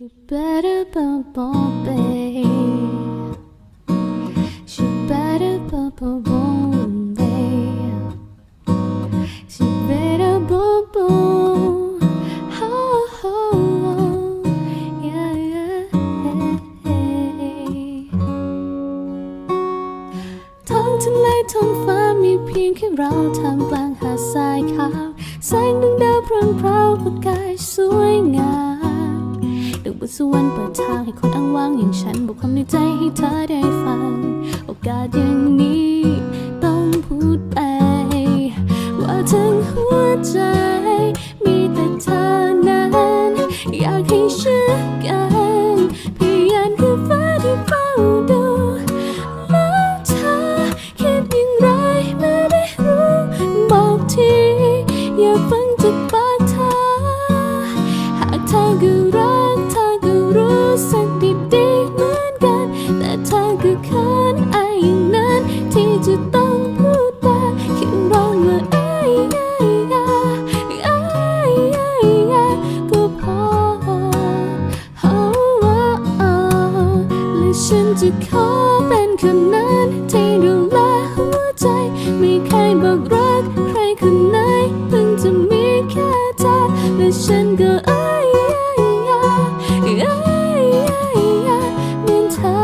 You better bubble, babe. You better bubble, boom, babe. You better bubble. Oh, oh, oh. Yeah, yeah. ท้องทะเลท้องฟ้ามีเพียงแค่เราท่ามกลางหาดทรายขาว แสงดวงดาวพร่างพราวประกายสวยงาม ดวงบนสวรรค์เปิดทางให้คนอ้างว้างอย่างฉัน บอกความในใจให้เธอได้ฟัง โอกาสอย่างนี้ต้องพูดไป ว่าทั้งหัวใจ มีแต่เธอนั้น อยากให้เชื่อกันพยานคือฟ้าที่เฝ้าดูแล้วเธอคิดอย่างไรเมื่อได้รู้บอกทีอยาก ฉันจะขอเป็นคนนั้นที่ดูแลหัวใจ ไม่เคยบอกรักใครคนไหนเพิ่งจะมีแค่เธอและฉันก็อ้ยเอ้ยเอ้ยเอ้ยเอ้ยเอ้ยเหมือนเธอ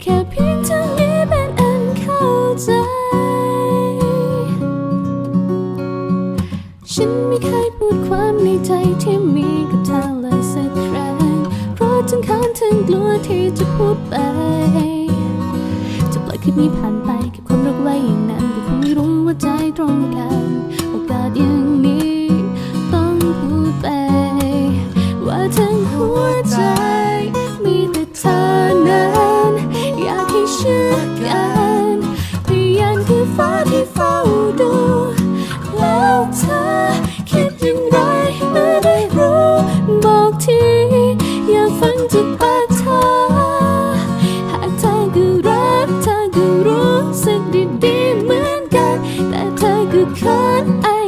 แค่เพียงเท่านี้เป็นอันเข้าใจ ฉันไม่เคย จนข้างถึงกลัวที่จะพูดไป จะปล่อยคลิปนี้ผ่านไปเก็บความรักไว้อย่างนั้นก็คงไม่รู้ว่าใจตรงกันโอกาสอย่างนี้ต้องพูดไป ว่าทั้งหัวใจ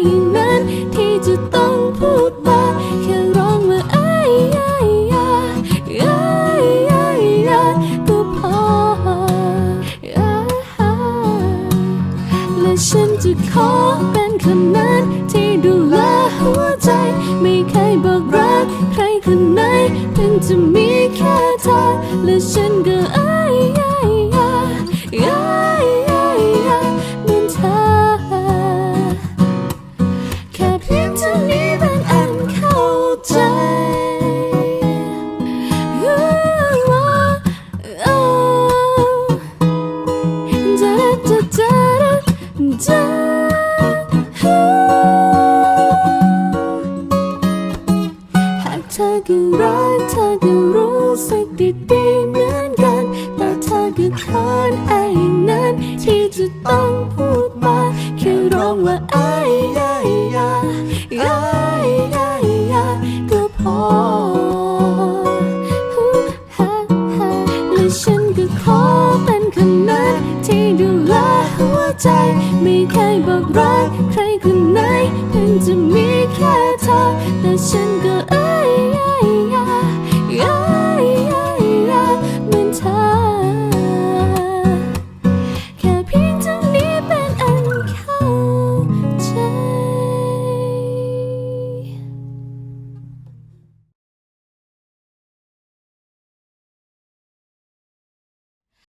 อย่างนั้น ที่จะต้องพูดมาแค่ร้องว่าไอ้ไอ้ไอ้ไอ้ไอ้ไอ้ก็พอและฉันจะขอเป็นคนนั้น ที่ดูแลหัวใจ ไม่เคยบอกรัก ใครคนไหนเพิ่งจะมีแค่เธอและฉันก็เอ้ยเอ้ ก็เขินอายอ้นั้น ที่จะต้องพูดมาแค่ร้องว่าอายอายายอายอายาก็พอและฉันก็ขอเป็นคนนั้นที่ดูแลหัวใจ ไม่เคยบอกรักใครคนไหนเพิ่งจะมีแค่เธอแต่ฉัน